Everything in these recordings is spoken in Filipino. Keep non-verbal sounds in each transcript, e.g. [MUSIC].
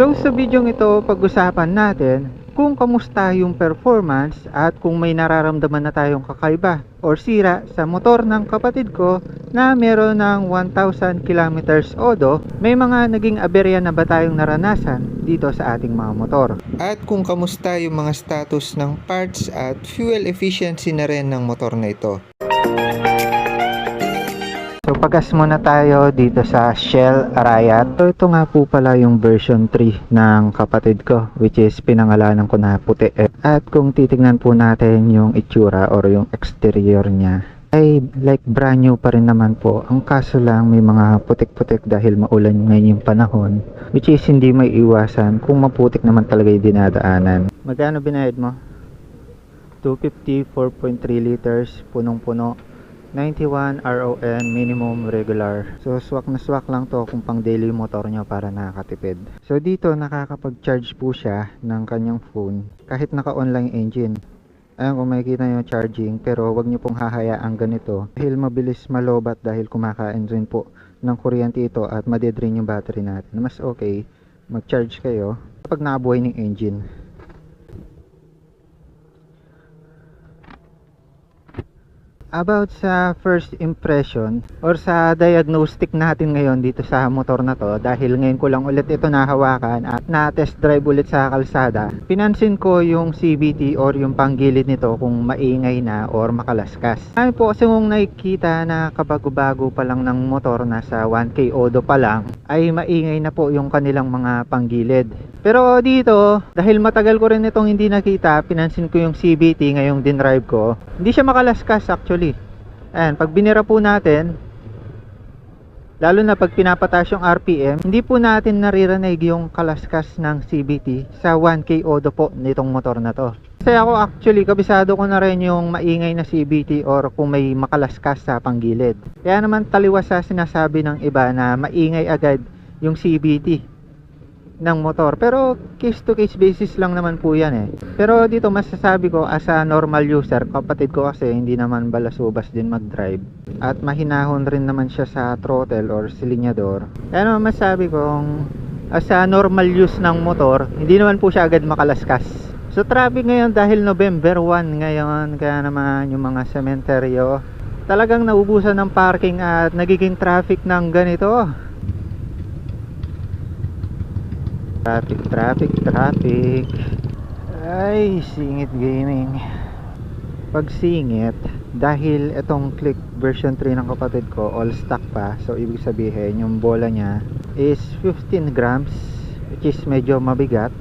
So sa video ito, pag-usapan natin kung kamusta yung performance at kung may nararamdaman na tayong kakaiba or sira sa motor ng kapatid ko na meron ng 1,000 kilometers odo, may mga naging aberya na ba tayong naranasan dito sa ating mga motor. At kung kamusta yung mga status ng parts at fuel efficiency na rin ng motor na ito. So pagas muna tayo dito sa Shell Arayat. So ito nga po pala yung version 3 ng kapatid ko which is pinangalanan ko na puti. At kung titignan po natin yung itsura or yung exterior niya ay like brand new pa rin naman po. Ang kaso lang may mga putik-putik dahil maulan ngayon yung panahon which is hindi may iwasan kung maputik naman talaga yung dinadaanan. Magkano binayad mo? 250, 4.3 liters, punong-puno. 91 RON minimum regular. So swak na swak lang to kung pang daily motor nyo para nakakatipid. So dito nakakapag-charge po siya ng kanyang phone kahit naka-online engine. Ayan kung makikita nyo charging pero wag nyo pong hahayaang ganito dahil mabilis malobat dahil kumakain rin po ng kuryente ito at madedrain yung battery natin. Mas okay mag-charge kayo kapag nakabuhay ng engine. About sa first impression or sa diagnostic natin ngayon dito sa motor na to dahil ngayon ko lang ulit ito nahawakan at na-test drive ulit sa kalsada pinansin ko yung CVT or yung panggilid nito kung maingay na or makalaskas. Ay po kasi kung nakikita na kabago-bago pa lang ng motor nasa 1K odo pa lang ay maingay na po yung kanilang mga panggilid. Pero dito dahil matagal ko rin itong hindi nakita pinansin ko yung CVT ngayong dinrive ko hindi siya makalaskas actually Ayan, pag binira po natin, lalo na pag pinapataas yung RPM, hindi po natin naririnig yung kalaskas ng CVT sa 1K odo po nitong motor na to. Kasi ako actually, kabisado ko na rin yung maingay na CVT or kung may makalaskas sa panggilid. Kaya naman taliwas sa sinasabi ng iba na maingay agad yung CVT ng motor. Pero case to case basis lang naman po yan eh. Pero dito masasabi ko as a normal user, kapatid ko kasi hindi naman balasubas din mag-drive. At mahinahon rin naman siya sa throttle or silinyador. Kaya naman masasabi kong as a normal use ng motor, hindi naman po siya agad makalaskas. So traffic ngayon dahil November 1 ngayon, kaya naman yung mga sementeryo talagang naubusan ng parking at nagiging traffic ng ganito. Traffic, traffic, traffic. Ay, singit gaming. Pag singit, dahil itong click version 3 ng kapatid ko, all stock pa. So, ibig sabihin, yung bola niya is 15 grams, which is medyo mabigat.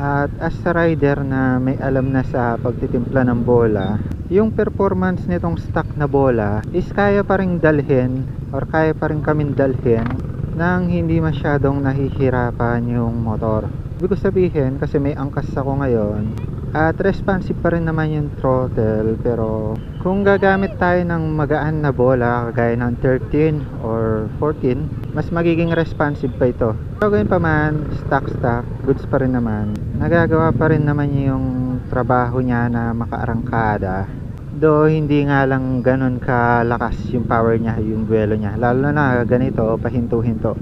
At as a rider na may alam na sa pagtitimpla ng bola, yung performance nitong stock na bola is kaya pa rin dalhin or kaya pa rin kaming dalhin nang hindi masyadong nahihirapan yung motor. Ibig sabihin kasi may angkas ako ngayon at responsive pa rin naman yung throttle pero kung gagamit tayo ng magaan na bola kagaya ng 13 or 14 mas magiging responsive pa ito. Pero ganyan pa man, stock stock, goods pa rin naman. Nagagawa pa rin naman yung trabaho niya na makaarangkada do hindi nga lang ganun kalakas yung power niya, yung buwelo niya. Lalo na ganito, pahinto-hinto.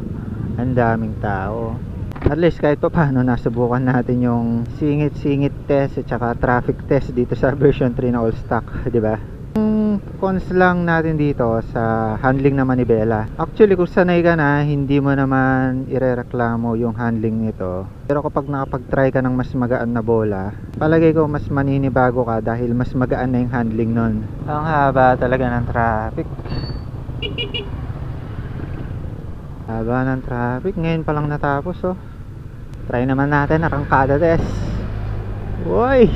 Ang daming tao. At least kahit pa paano nasubukan natin yung singit-singit test at saka traffic test dito sa [LAUGHS] version 3 na all stock, 'di ba? Yung cons lang natin dito sa handling na manibela. Actually, kung sanay ka na, hindi mo naman irereklamo yung handling nito. Pero kapag nakapag-try ka ng mas magaan na bola, palagay ko mas maninibago ka dahil mas magaan na yung handling nun. Ang haba talaga ng traffic. Haba ng traffic. Ngayon pa lang natapos, oh. Try naman natin, arangkada test. Uy!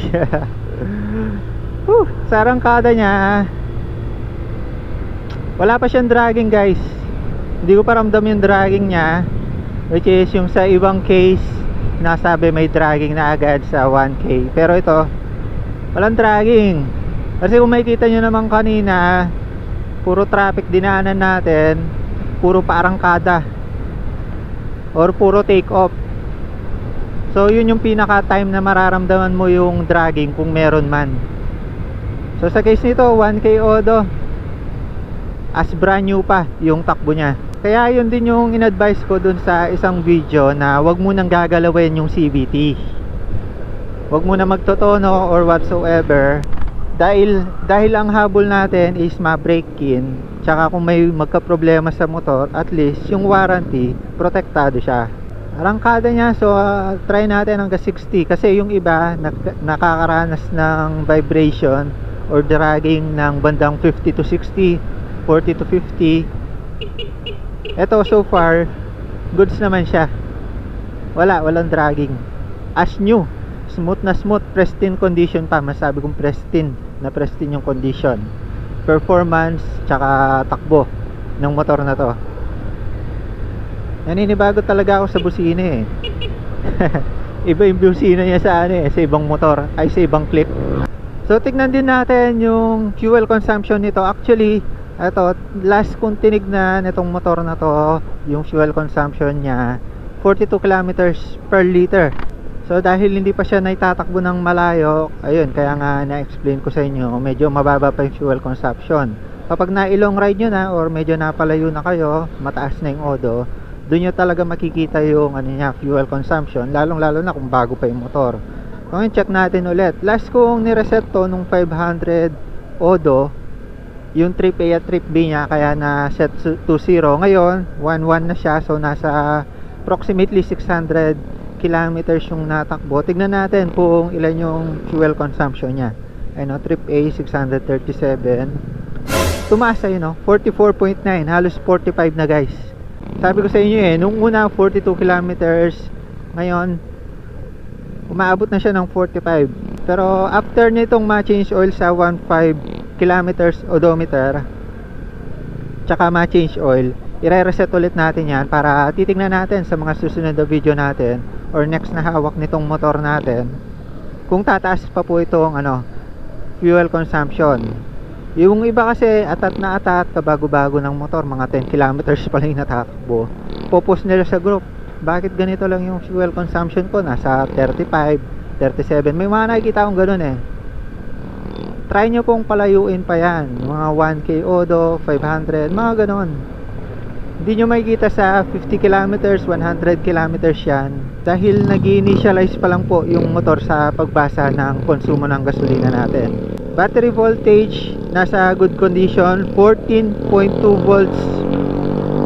[LAUGHS] Whew, sa arangkada niya, wala pa siyang dragging guys. Hindi ko pa ramdam yung dragging niya. Which is yung sa ibang case, nasabi may dragging na agad sa 1K. Pero ito, walang dragging. Kasi kung makikita nyo naman kanina, puro traffic dinaanan natin, puro paarangkada. Or puro take off. So yun yung pinaka time na mararamdaman mo yung dragging kung meron man. So sa case nito 1K Odo as brand new pa yung takbo niya. Kaya yun din yung in-advise ko dun sa isang video na wag mo nang gagalawin yung CVT. Wag mo na magtotono or whatsoever dahil dahil ang habol natin is ma-break in tsaka kung may magka-problema sa motor at least yung warranty protektado siya arangkada niya so uh, try natin hanggang 60 kasi yung iba nak- nakakaranas ng vibration or dragging ng bandang 50 to 60 40 to 50 eto so far goods naman siya. Wala walang dragging. As new smooth na smooth pristine condition pa. Masabi kong pristine na pristine yung condition. Performance tsaka takbo ng motor na to. Naninibago talaga ako sa busina eh. [LAUGHS] Iba yung busina niya sa ano eh sa ibang motor ay sa ibang clip. So tignan din natin yung fuel consumption nito. Actually ito last kong tinignan itong motor na to yung fuel consumption niya 42 kilometers per liter So dahil hindi pa siya naitatakbo ng malayo, ayun, kaya nga na-explain ko sa inyo, medyo mababa pa yung fuel consumption. Kapag na-ilong ride nyo na or medyo napalayo na kayo, mataas na yung odo, doon nyo talaga makikita yung ano niya, fuel consumption, lalong lalo na kung bago pa yung motor. Ngayon check natin ulit. Last kong nireset to nung 500 odo, yung trip A at trip B niya, kaya na set to 0. Ngayon, 1-1 na siya, so nasa approximately 600 kilometers yung natakbo. Tignan natin kung ilan yung fuel consumption niya. Ano, trip A 637. Tumaas ayun no, 44.9, halos 45 na guys. Sabi ko sa inyo eh, nung una 42 kilometers, ngayon umaabot na siya ng 45. Pero after nitong ma-change oil sa 15 kilometers odometer, tsaka ma-change oil, i-reset ulit natin yan para titingnan natin sa mga susunod na video natin or next na hawak nitong motor natin kung tataas pa po itong ano fuel consumption. Yung iba kasi atat na atat kabago-bago ng motor mga 10 kilometers pa lang natakbo. Popost nila sa group bakit ganito lang yung fuel consumption ko? Nasa 35 37 may mga nakikita akong ganun eh try nyo pong palayuin pa yan. Mga 1k odo 500 mga ganon. Hindi nyo makikita sa 50 kilometers 100 kilometers yan. Dahil nag-initialize pa lang po yung motor sa pagbasa ng konsumo ng gasolina natin. Battery voltage nasa good condition 14.2 volts.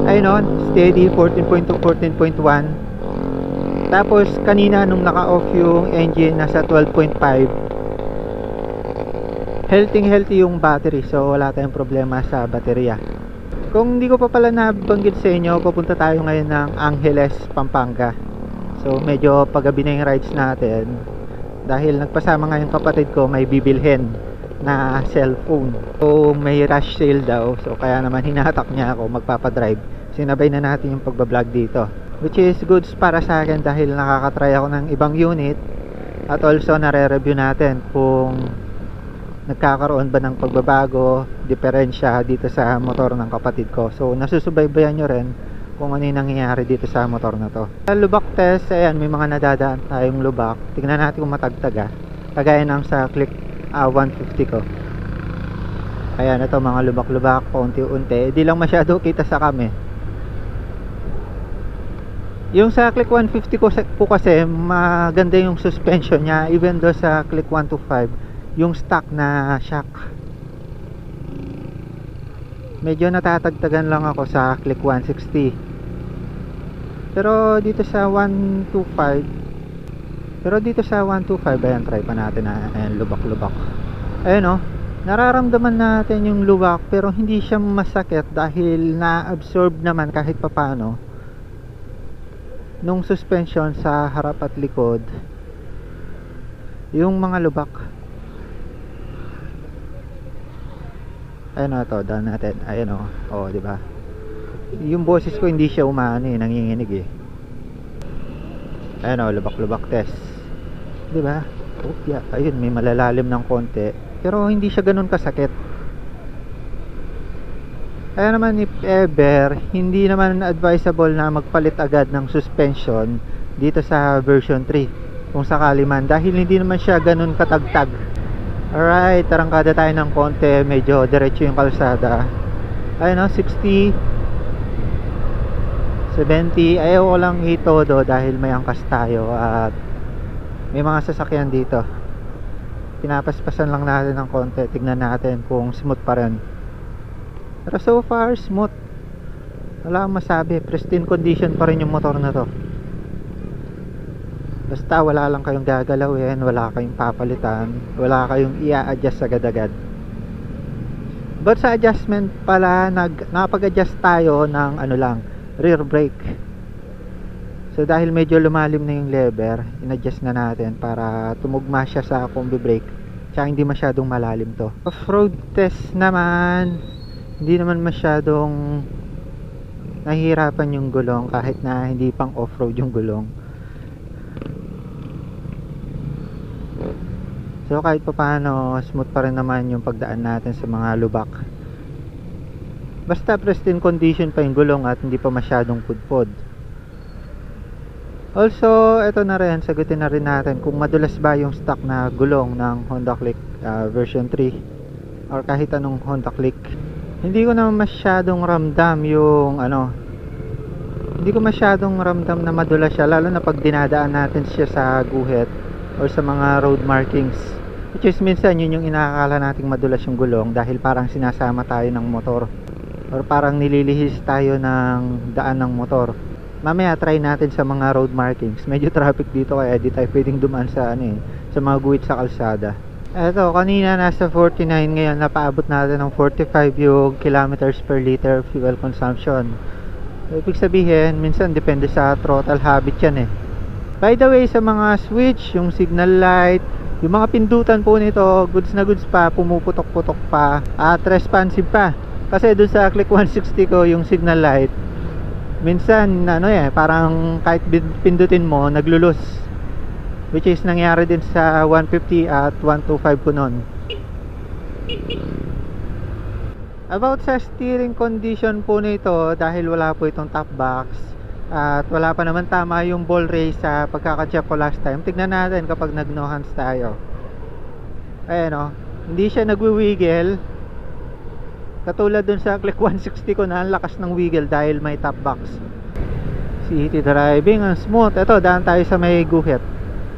Ayun on steady 14.2 14.1 tapos kanina nung naka off yung engine nasa 12.5 healthy healthy yung battery so wala tayong problema sa baterya. Kung hindi ko pa pala nabanggit sa inyo pupunta tayo ngayon ng Angeles, Pampanga. So medyo pagabi na yung rides natin. Dahil nagpasama nga yung kapatid ko may bibilhin na cellphone. So may rush sale daw so kaya naman hinatak niya ako magpapadrive. Sinabay na natin yung pagbablog dito. Which is goods para sa akin dahil nakakatry ako ng ibang unit at also nare-review natin kung nagkakaroon ba ng pagbabago, diferensya dito sa motor ng kapatid ko. So, nasusubaybayan nyo rin kung ano yung nangyayari dito sa motor na to. Sa lubak test, ayan, may mga nadadaan tayong lubak. Tignan natin kung matagtaga. Kagaya ng sa click ah, 150 ko. Ayan, ito mga lubak-lubak, paunti-unti. Hindi lang masyado kita sa kami. Yung sa click 150 ko, ko kasi, maganda yung suspension niya. Even do sa click 125 yung stock na shock. Medyo natatagtagan lang ako sa click 160 pero dito sa 125 pero dito sa 125 ayan try pa natin na ayan lubak lubak ayan o nararamdaman natin yung lubak pero hindi siya masakit dahil na-absorb naman kahit papano nung suspension sa harap at likod yung mga lubak ayun o to daan natin. Ayun o oh, di ba? Yung boses ko hindi siya umaano eh nanginginig eh. Ayun o lubak lubak test. Di ba? Oh, yeah, ayun may malalalim ng konti. Pero hindi siya ganun kasakit. Kaya naman if ever hindi naman advisable na magpalit agad ng suspension dito sa version 3 kung sakali man. Dahil hindi naman siya ganun katagtag Alright, tarangkada tayo ng konti. Medyo diretso yung kalsada. Ayun no, 60. 70 ayaw ko lang itodo dahil may angkas tayo at may mga sasakyan dito. Pinapaspasan lang natin ng konti. Tignan natin kung smooth pa rin. Pero so far smooth. Wala akong masabi. Pristine condition pa rin yung motor na to basta wala lang kayong gagalawin wala kayong papalitan wala kayong i-adjust agad-agad. But sa adjustment pala nag, nakapag-adjust tayo ng ano lang rear brake. So dahil medyo lumalim na yung lever in-adjust na natin para tumugma siya sa combi brake. Tsaka hindi masyadong malalim to. Off-road test naman. Hindi naman masyadong nahihirapan yung gulong kahit na hindi pang off-road yung gulong so kahit pa paano smooth pa rin naman yung pagdaan natin sa mga lubak. Basta pristine condition pa yung gulong at hindi pa masyadong pudpod also ito na rin sagutin na rin natin kung madulas ba yung stock na gulong ng Honda Click ah, version 3 or kahit anong Honda Click. Hindi ko naman masyadong ramdam yung ano hindi ko masyadong ramdam na madulas siya lalo na pag dinadaan natin siya sa guhit or sa mga road markings. Which is minsan yun yung inakala nating madulas yung gulong dahil parang sinasama tayo ng motor. Or parang nililihis tayo ng daan ng motor. Mamaya try natin sa mga road markings. Medyo traffic dito kaya di tayo pwedeng dumaan sa ano eh sa mga guhit sa kalsada. Eto kanina nasa 49 ngayon napaabot natin ng 45 yung kilometers per liter fuel consumption. Ibig sabihin minsan depende sa throttle habit yan eh By the way, sa mga switch, yung signal light, yung mga pindutan po nito, goods na goods pa, pumuputok-putok pa, at responsive pa. Kasi dun sa Click 160 ko, yung signal light, minsan, ano eh, parang kahit pindutin mo, naglulus. Which is nangyari din sa 150 at 125 ko nun. About sa steering condition po nito, dahil wala po itong top box, at wala pa naman tama yung ball race sa pagkakacheck ko last time. Tignan natin kapag nag no hands tayo. Ayan o hindi siya nagwi-wiggle. Katulad dun sa click 160 ko na ang lakas ng wiggle dahil may top box. City driving ang smooth. Eto daan tayo sa may guhit.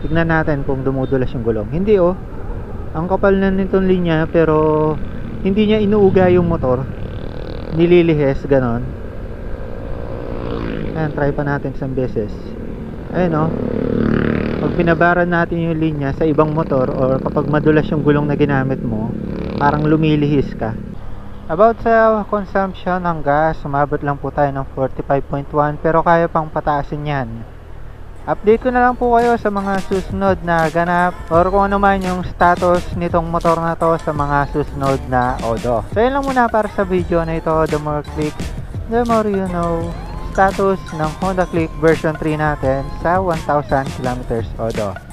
Tignan natin kung dumudulas yung gulong. Hindi oh. Ang kapal na nitong linya pero hindi niya inuuga yung motor. Nililihis ganon Ayan, try pa natin isang beses. Ayan o. Pag binabaran natin yung linya sa ibang motor or kapag madulas yung gulong na ginamit mo, parang lumilihis ka. About sa consumption ng gas, sumabot lang po tayo ng 45.1 pero kaya pang pataasin yan. Update ko na lang po kayo sa mga susunod na ganap or kung ano man yung status nitong motor na to sa mga susunod na odo. So yun lang muna para sa video na ito. The more clicks, the more you know status ng Honda Click version 3 natin sa 1000 kilometers odo.